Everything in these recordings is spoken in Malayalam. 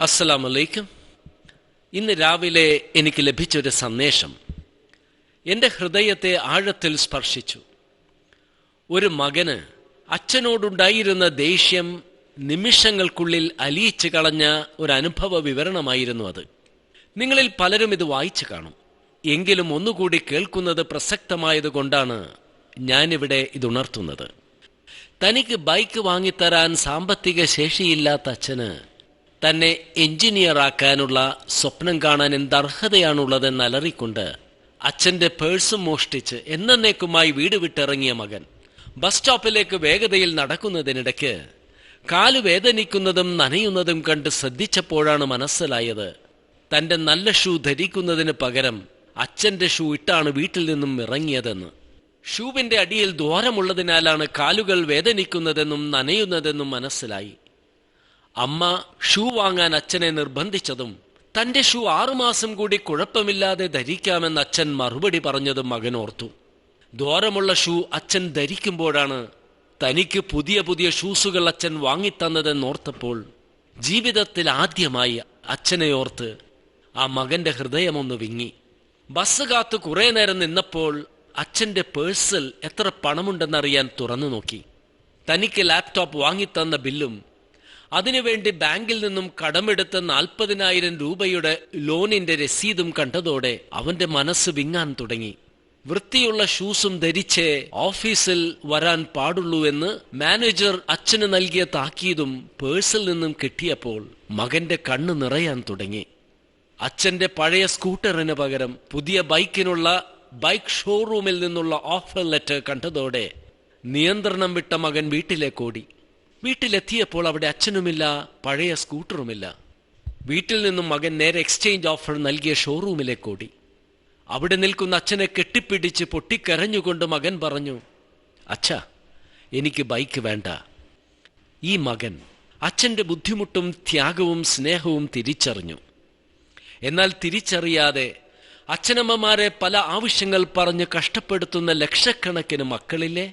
അസ്സലാം വലൈക്കും ഇന്ന് രാവിലെ എനിക്ക് ലഭിച്ചൊരു സന്ദേശം. എന്റെ ഹൃദയത്തെ ആഴത്തിൽ സ്പർശിച്ചു. ഒരു മകന് അച്ഛനോടുണ്ടായിരുന്ന ദേഷ്യം നിമിഷങ്ങൾക്കുള്ളിൽ അലിയിച്ചു കളഞ്ഞ ഒരു അനുഭവ വിവരണമായിരുന്നു അത്. നിങ്ങളിൽ പലരും ഇത് വായിച്ചു കാണും. എങ്കിലും ഒന്നുകൂടി കേൾക്കുന്നത് പ്രസക്തമായതുകൊണ്ടാണ് ഞാനിവിടെ ഇതുണർത്തുന്നത് തനിക്ക് ബൈക്ക് വാങ്ങിത്തരാൻ സാമ്പത്തിക ശേഷിയില്ലാത്ത അച്ഛന് തന്നെ എഞ്ചിനീയറാക്കാനുള്ള സ്വപ്നം കാണാൻ എന്തർഹതയാണുള്ളതെന്ന് അലറിക്കൊണ്ട് അച്ഛന്റെ പേഴ്സ് മോഷ്ടിച്ച് എന്നേക്കുമായി വീട് വിട്ടിറങ്ങിയ മകൻ ബസ് സ്റ്റോപ്പിലേക്ക് വേഗതയിൽ നടക്കുന്നതിനിടയ്ക്ക് കാൽ വേദനിക്കുന്നതും നനയുന്നതും കണ്ട് ശ്രദ്ധിച്ചപ്പോഴാണ് മനസ്സിലായത് തന്റെ നല്ല ഷൂ ധരിക്കുന്നതിന് പകരം അച്ഛന്റെ ഷൂ ഇട്ടാണ് വീട്ടിൽ നിന്നും ഇറങ്ങിയതെന്ന്. ഷൂവിന്റെ അടിയിൽ ദ്വാരമുള്ളതിനാലാണ് കാലുകൾ വേദനിക്കുന്നതെന്നും നനയുന്നതെന്നും മനസ്സിലായി. അമ്മ ഷൂ വാങ്ങാൻ അച്ഛനെ നിർബന്ധിച്ചതും തന്റെ ഷൂ ആറുമാസം കൂടി കുഴപ്പമില്ലാതെ ധരിക്കാമെന്ന് അച്ഛൻ മറുപടി പറഞ്ഞതും മകൻ ഓർത്തു. ദ്വാരമുള്ള ഷൂ അച്ഛൻ ധരിക്കുമ്പോഴാണ് തനിക്ക് പുതിയ പുതിയ ഷൂസുകൾ അച്ഛൻ വാങ്ങിത്തന്നതെന്നോർത്തപ്പോൾ ജീവിതത്തിൽ ആദ്യമായി അച്ഛനെ ഓർത്ത് ആ മകന്റെ ഹൃദയമൊന്ന് വിങ്ങി. ബസ് കാത്ത് കുറെ നേരം നിന്നപ്പോൾ അച്ഛന്റെ പേഴ്സിൽ എത്ര പണമുണ്ടെന്നറിയാൻ തുറന്നു നോക്കി. തനിക്ക് ലാപ്ടോപ്പ് വാങ്ങിത്തന്ന ബില്ലും അതിനുവേണ്ടി ബാങ്കിൽ നിന്നും കടമെടുത്ത നാൽപ്പതിനായിരം രൂപയുടെ ലോണിന്റെ രസീതും കണ്ടതോടെ അവന്റെ മനസ്സ് വിങ്ങാൻ തുടങ്ങി. വൃത്തിയുള്ള ഷൂസും ധരിച്ച് ഓഫീസിൽ വരാൻ പാടുള്ളൂ എന്ന് മാനേജർ അച്ഛന് നൽകിയ താക്കീതും പേഴ്സിൽ നിന്നും കിട്ടിയപ്പോൾ മകന്റെ കണ്ണു നിറയാൻ തുടങ്ങി. അച്ഛന്റെ പഴയ സ്കൂട്ടറിന് പകരം പുതിയ ബൈക്കിനുള്ള ബൈക്ക് ഷോറൂമിൽ നിന്നുള്ള ഓഫർ ലെറ്റർ കണ്ടതോടെ നിയന്ത്രണം വിട്ട മകൻ വീട്ടിലേക്ക് ഓടി. വീട്ടിലെത്തിയപ്പോൾ അവിടെ അച്ഛനുമില്ല പഴയ സ്കൂട്ടറുമില്ല. വീട്ടിൽ നിന്നും മകൻ നേരെ എക്സ്ചേഞ്ച് ഓഫർ നൽകിയ ഷോറൂമിലേക്ക് ഓടി. അവിടെ നിൽക്കുന്ന അച്ഛനെ കെട്ടിപ്പിടിച്ച് പൊട്ടിക്കരഞ്ഞുകൊണ്ട് മകൻ പറഞ്ഞു അച്ഛ എനിക്ക് ബൈക്ക് വേണ്ട. ഈ മകൻ അച്ഛന്റെ ബുദ്ധിമുട്ടും ത്യാഗവും സ്നേഹവും തിരിച്ചറിഞ്ഞു. എന്നാൽ തിരിച്ചറിയാതെ അച്ഛനമ്മമാരെ പല ആവശ്യങ്ങൾ പറഞ്ഞ് കഷ്ടപ്പെടുത്തുന്ന ലക്ഷക്കണക്കിന് മക്കളില്ലേ?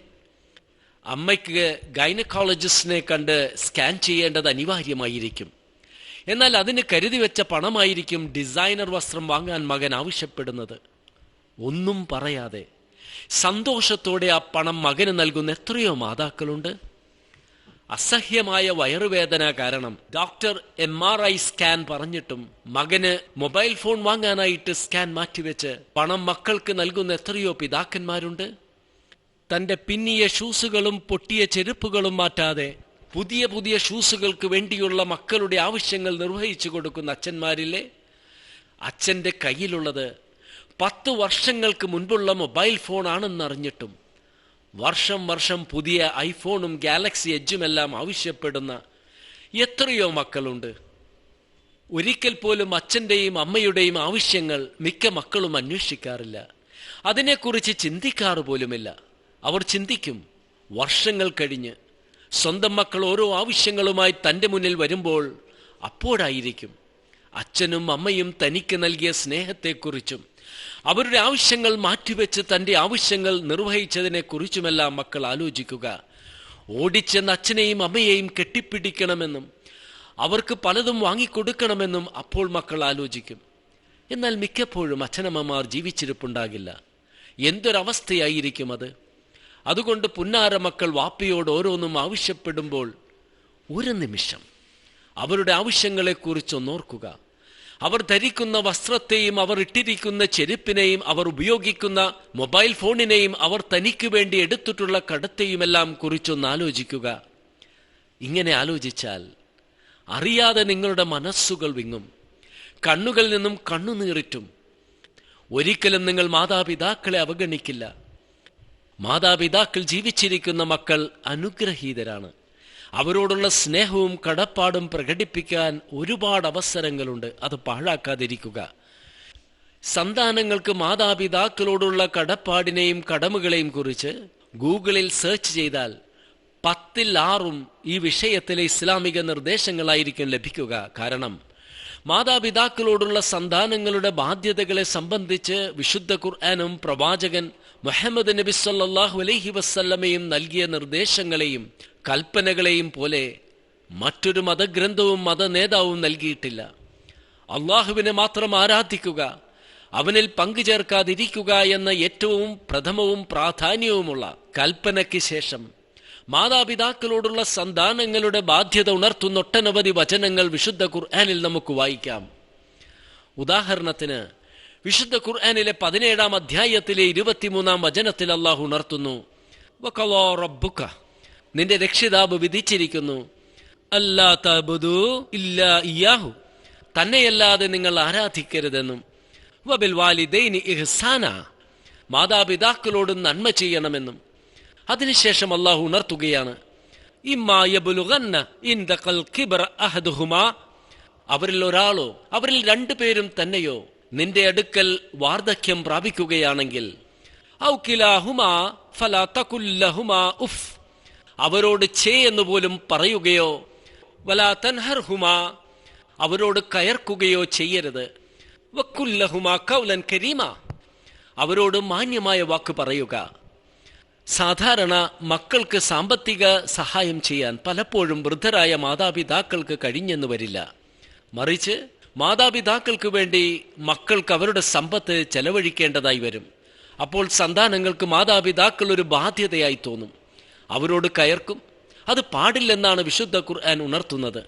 അമ്മയ്ക്ക് ഗൈനക്കോളജിസ്റ്റിനെ കണ്ട് സ്കാൻ ചെയ്യേണ്ടത് അനിവാര്യമായിരിക്കും. എന്നാൽ അതിന് കരുതി വെച്ച പണമായിരിക്കും ഡിസൈനർ വസ്ത്രം വാങ്ങാൻ മകൻ ആവശ്യപ്പെടുന്നത്. ഒന്നും പറയാതെ സന്തോഷത്തോടെ ആ പണം മകന് നൽകുന്ന എത്രയോ മാതാക്കളുണ്ട്. അസഹ്യമായ വയറുവേദന കാരണം doctor M R I scan പറഞ്ഞിട്ടും മകന് മൊബൈൽ ഫോൺ വാങ്ങാനായിട്ട് സ്കാൻ മാറ്റിവെച്ച് പണം മക്കൾക്ക് നൽകുന്ന എത്രയോ പിതാക്കന്മാരുണ്ട്. തന്റെ പിന്നിയ ഷൂസുകളും പൊട്ടിയ ചെരുപ്പുകളും മാറ്റാതെ പുതിയ പുതിയ ഷൂസുകൾക്ക് വേണ്ടിയുള്ള മക്കളുടെ ആവശ്യങ്ങൾ നിർവഹിച്ചു കൊടുക്കുന്ന അച്ഛന്മാരില്ലേ? അച്ഛന്റെ കയ്യിലുള്ളത് പത്ത് വർഷങ്ങൾക്ക് മുൻപുള്ള മൊബൈൽ ഫോൺ ആണെന്നറിഞ്ഞിട്ടും വർഷം വർഷം പുതിയ ഐഫോണും ഗാലക്സി എഡ്ജുമെല്ലാം ആവശ്യപ്പെടുന്ന എത്രയോ മക്കളുണ്ട്. ഒരിക്കൽ പോലും അച്ഛന്റെയും അമ്മയുടെയും ആവശ്യങ്ങൾ മിക്ക മക്കളും അന്വേഷിക്കാറില്ല. അതിനെക്കുറിച്ച് ചിന്തിക്കാറ് പോലുമില്ല. അവർ ചിന്തിക്കും. വർഷങ്ങൾ കഴിഞ്ഞ് സ്വന്തം മക്കൾ ഓരോ ആവശ്യങ്ങളുമായി തന്റെ മുന്നിൽ വരുമ്പോൾ അപ്പോഴായിരിക്കും. അച്ഛനും അമ്മയും തനിക്ക് നൽകിയ സ്നേഹത്തെക്കുറിച്ചും അവരുടെ ആവശ്യങ്ങൾ മാറ്റിവെച്ച് തന്റെ ആവശ്യങ്ങൾ നിർവഹിച്ചതിനെക്കുറിച്ചുമെല്ലാം മക്കൾ ആലോചിക്കുക. ഓടിച്ചെന്ന് അച്ഛനെയും അമ്മയെയും കെട്ടിപ്പിടിക്കണമെന്നും അവർക്ക് പലതും വാങ്ങിക്കൊടുക്കണമെന്നും അപ്പോൾ മക്കൾ ആലോചിക്കും. എന്നാൽ മിക്കപ്പോഴും അച്ഛനമ്മമാർ ജീവിച്ചിരിപ്പുണ്ടാകില്ല. എന്തൊരവസ്ഥയായിരിക്കും അത്? അതുകൊണ്ട് പുന്നാര മക്കൾ വാപ്പയോട് ഓരോന്നും ആവശ്യപ്പെടുമ്പോൾ ഒരു നിമിഷം അവരുടെ ആവശ്യങ്ങളെക്കുറിച്ചൊന്നോർക്കുക അവർ ധരിക്കുന്ന വസ്ത്രത്തെയും അവർ ഇട്ടിരിക്കുന്ന ചെരുപ്പിനെയും അവർ ഉപയോഗിക്കുന്ന മൊബൈൽ ഫോണിനെയും അവർ തനിക്ക് വേണ്ടി എടുത്തിട്ടുള്ള കടത്തെയുമെല്ലാം കുറിച്ചൊന്ന് ആലോചിക്കുക. ഇങ്ങനെ ആലോചിച്ചാൽ അറിയാതെ നിങ്ങളുടെ മനസ്സുകൾ വിങ്ങും. കണ്ണുകളിൽ നിന്നും കണ്ണുനീറിറ്റും. ഒരിക്കലും നിങ്ങൾ മാതാപിതാക്കളെ അവഗണിക്കില്ല. മാതാപിതാക്കൾ ജീവിച്ചിരിക്കുന്ന മക്കൾ അനുഗ്രഹീതരാണ്. അവരോടുള്ള സ്നേഹവും കടപ്പാടും പ്രകടിപ്പിക്കാൻ ഒരുപാട് അവസരങ്ങളുണ്ട്. അത് പാഴാക്കാതിരിക്കുക. സന്താനങ്ങൾക്ക് മാതാപിതാക്കളോടുള്ള കടപ്പാടിനെയും കടമകളെയും കുറിച്ച് ഗൂഗിളിൽ സെർച്ച് ചെയ്താൽ പത്തിൽ ആറും ഈ വിഷയത്തിലെ ഇസ്ലാമിക നിർദ്ദേശങ്ങളായിരിക്കും ലഭിക്കുക. കാരണം മാതാപിതാക്കളോടുള്ള സന്താനങ്ങളുടെ ബാധ്യതകളെ സംബന്ധിച്ച് വിശുദ്ധ ഖുർആാനും പ്രവാചകൻ മുഹമ്മദ് നബി സല്ലാഹു അലൈഹി വസ്ല്ലമയും നൽകിയ നിർദ്ദേശങ്ങളെയും കൽപ്പനകളെയും പോലെ മറ്റൊരു മതഗ്രന്ഥവും മത നേതാവും നൽകിയിട്ടില്ല. അള്ളാഹുവിനെ മാത്രം ആരാധിക്കുക അവനിൽ പങ്കുചേർക്കാതിരിക്കുക എന്ന ഏറ്റവും പ്രഥമവും പ്രാധാന്യവുമുള്ള കൽപ്പനയ്ക്ക് ശേഷം മാതാപിതാക്കളോടുള്ള സന്താനങ്ങളുടെ ബാധ്യത ഉണർത്തുന്ന ഒട്ടനവധി വചനങ്ങൾ വിശുദ്ധ ഖുർആാനിൽ നമുക്ക് വായിക്കാം. ഉദാഹരണത്തിന് വിശുദ്ധ ഖുർആാനിലെ പതിനേഴാം അധ്യായത്തിലെ ഇരുപത്തിമൂന്നാം വചനത്തിൽ അള്ളാഹു ഉണർത്തുന്നു. റബ്ബുക. നിന്റെ രക്ഷിതാവ് വിധിച്ചിരിക്കുന്നു. അല്ലാ തഅ്ബുദൂ ഇല്ലാ ഇയ്യാഹു. തന്നെയല്ലാതെ നിങ്ങൾ ആരാധിക്കരുതെന്നും. വബിൽ വാലിദൈനി ഇഹ്സാന. മാതാപിതാക്കളോട് നന്മ ചെയ്യണമെന്നും. അതിനുശേഷം അള്ളാഹു ഉണർത്തുകയാണ്. അവരിൽ ഒരാളോ അവരിൽ രണ്ടുപേരും തന്നെയോ? നിന്റെ അടുക്കൽ വാർദ്ധക്യം പ്രാപിക്കുകയാണെങ്കിൽ ഉഫ്. അവരോട് ചേ എന്ന് പോലും പറയുകയോ വലാ തൻഹർഹുമാ അവരോട് കയർക്കുകയോ ചെയ്യരുത്. കൗലൻ കരീമ. അവരോട് മാന്യമായ വാക്ക് പറയുക. സാധാരണ മക്കൾക്ക് സാമ്പത്തിക സഹായം ചെയ്യാൻ പലപ്പോഴും വൃദ്ധരായ മാതാപിതാക്കൾക്ക് കഴിഞ്ഞെന്ന് വരില്ല. മറിച്ച് മാതാപിതാക്കൾക്ക് വേണ്ടി മക്കൾക്ക് അവരുടെ സമ്പത്ത് ചെലവഴിക്കേണ്ടതായി വരും. അപ്പോൾ സന്താനങ്ങൾക്ക് മാതാപിതാക്കൾ ഒരു ബാധ്യതയായി തോന്നും. അവരോട് കയർക്കും. അത് പാടില്ലെന്നാണ് വിശുദ്ധ ഖുർആൻ ഉണർത്തുന്നത്.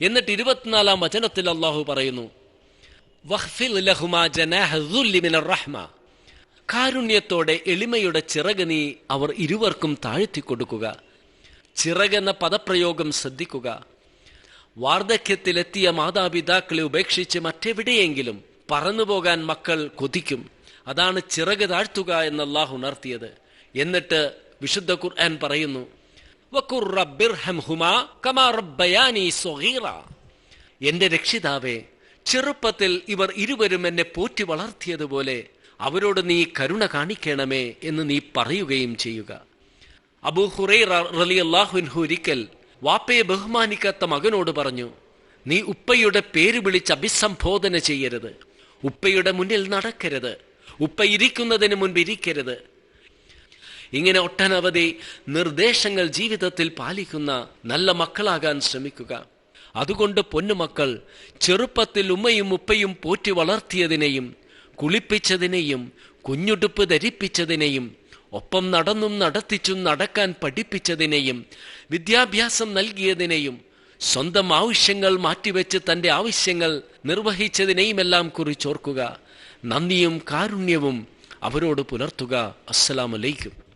എന്നിട്ട് ഇരുപത്തിനാലാം വചനത്തിൽ അള്ളാഹു പറയുന്നു കാരുണ്യത്തോടെ എളിമയുടെ ചിറക് നീ അവർ ഇരുവർക്കും താഴ്ത്തി താഴ്ത്തിക്കൊടുക്കുക ചിറകെന്ന പദപ്രയോഗം ശ്രദ്ധിക്കുക. വാർദ്ധക്യത്തിലെത്തിയ മാതാപിതാക്കളെ ഉപേക്ഷിച്ച് മറ്റെവിടെയെങ്കിലും പറന്നുപോകാൻ മക്കൾ കൊതിക്കും. അതാണ് ചിറക് താഴ്ത്തുക എന്ന് അള്ളാഹു ഉണർത്തിയത്. എന്നിട്ട് വിശുദ്ധ ഖുർആൻ പറയുന്നു എന്റെ രക്ഷിതാവേ ചെറുപ്പത്തിൽ ഇവർ ഇരുവരും എന്നെ പോറ്റി വളർത്തിയതുപോലെ അവരോട് നീ കരുണ കാണിക്കണമേ എന്ന് നീ പറയുകയും ചെയ്യുക. അബൂ ഹുറൈറ അള്ളാഹുൻഹു ഒരിക്കൽ വാപ്പയെ ബഹുമാനിക്കാത്ത മകനോട് പറഞ്ഞു നീ ഉപ്പയുടെ പേര് വിളിച്ച് അഭിസംബോധന ചെയ്യരുത്. ഉപ്പയുടെ മുന്നിൽ നടക്കരുത്. ഉപ്പ ഇരിക്കുന്നതിന് മുൻപ് ഇരിക്കരുത്. ഇങ്ങനെ ഒട്ടനവധി നിർദ്ദേശങ്ങൾ ജീവിതത്തിൽ പാലിക്കുന്ന നല്ല മക്കളാകാൻ ശ്രമിക്കുക. അതുകൊണ്ട് പൊന്നുമക്കൾ ചെറുപ്പത്തിൽ ഉമ്മയും ഉപ്പയും പോറ്റി വളർത്തിയതിനെയും കുളിപ്പിച്ചതിനെയും കുഞ്ഞുടുപ്പ് ധരിപ്പിച്ചതിനെയും ഒപ്പം നടന്നും നടത്തിച്ചും നടക്കാൻ പഠിപ്പിച്ചതിനെയും വിദ്യാഭ്യാസം നൽകിയതിനെയും സ്വന്തം ആവശ്യങ്ങൾ മാറ്റിവെച്ച് തന്റെ ആവശ്യങ്ങൾ നിർവഹിച്ചതിനെയുമെല്ലാം കുറിച്ചോർക്കുക. നന്ദിയും കാരുണ്യവും അവരോട് പുലർത്തുക. അസ്സലാമലൈക്കും